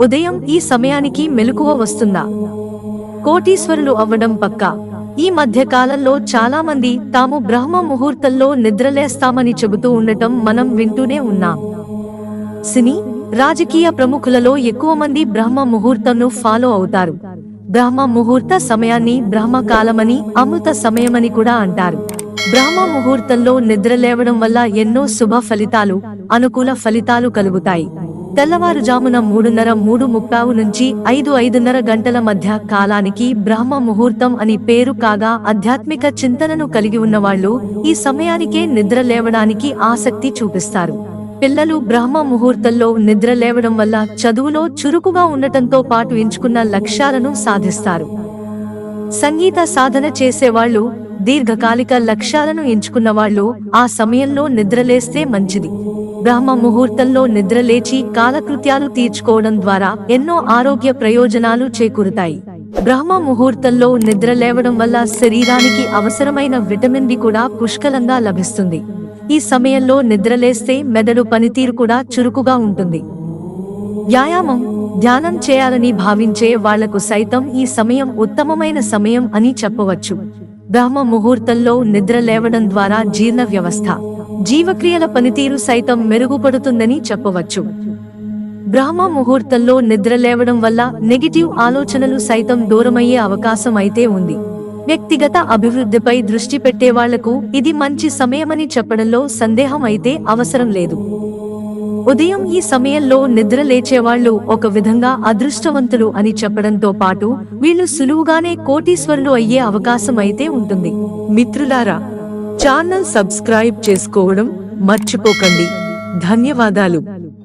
ఉదయం ఈ సమయానికి మెలకువ వస్తుందా? కోటీశ్వరులు అవ్వడం పక్కా. ఈ మధ్య కాలంలో చాలా మంది తాము బ్రహ్మ ముహూర్తంలో నిద్రలేస్తామని చెబుతూ ఉండటం మనం వింటూనే ఉన్నాం. సినీ రాజకీయ ప్రముఖులలో ఎక్కువ మంది బ్రహ్మ ముహూర్తంను ఫాలో అవుతారు. బ్రహ్మ ముహూర్త సమయాన్ని బ్రహ్మ కాలమని అమృత సమయమని కూడా అంటారు. బ్రహ్మ ముహూర్తంలో నిద్రలేవడం వల్ల ఎన్నో శుభ ఫలితాలు అనుకూల ఫలితాలు కలుగుతాయి. తెల్లవారుజామున మూడున్నర మూడు ముప్పావు నుంచి ఐదు ఐదున్నర గంటల మధ్య కాలానికి బ్రహ్మ ముహూర్తం అని పేరు కాగా ఆధ్యాత్మిక చింతనను కలిగి ఉన్నవాళ్ళు ఈ సమయానికే నిద్ర లేవడానికి ఆసక్తి చూపిస్తారు. పిల్లలు బ్రహ్మ ముహూర్తంలో నిద్ర లేవడం వల్ల చదువులో చురుకుగా ఉండటంతో పాటు ఎంచుకున్న లక్ష్యాలను సాధిస్తారు. సంగీత సాధన చేసేవాళ్ళు దీర్ఘకాలిక లక్ష్యాలను ఎంచుకున్న వాళ్ళు ఆ సమయంలో నిద్రలేస్తే మంచిది. బ్రహ్మ ముహూర్తంలో నిద్రలేచి కాలకృత్యాలు తీర్చుకోవడం ద్వారా ఎన్నో ఆరోగ్య ప్రయోజనాలు చేకూరుతాయి. బ్రహ్మ ముహూర్తంలో నిద్ర లేవడం వల్ల శరీరానికి అవసరమైన విటమిన్ డి కూడా పుష్కలంగా లభిస్తుంది. ఈ సమయంలో నిద్రలేస్తే మెదడు పనితీరు కూడా చురుకుగా ఉంటుంది. వ్యాయామం ధ్యానం చేయాలని భావించే వాళ్ళకు సైతం ఈ సమయం ఉత్తమమైన సమయం అని చెప్పవచ్చు. బ్రహ్మ ముహూర్తంలో నిద్ర లేవడం ద్వారా జీర్ణ వ్యవస్థ. జీవక్రియల పనితీరు సైతం మెరుగుపడుతుందని చెప్పవచ్చు. బ్రహ్మ ముహూర్తంలో నిద్ర లేవడం వల్ల నెగిటివ్ ఆలోచనలు సైతం దూరమయ్యే అవకాశం అయితే ఉంది. వ్యక్తిగత అభివృద్ధిపై దృష్టి పెట్టేవాళ్ళకు ఇది మంచి సమయమని చెప్పడంలో సందేహం అయితే అవసరం లేదు. ఉదయం ఈ సమయంలో నిద్ర లేచేవాళ్ళు ఒక విధంగా అదృష్టవంతులు అని చెప్పడంతో పాటు వీళ్ళు సులువుగానే కోటీశ్వరులు అయ్యే అవకాశం అయితే ఉంటుంది. మిత్రులారా ఛానల్ సబ్స్క్రైబ్ చేసుకోవడం మర్చిపోకండి. ధన్యవాదాలు.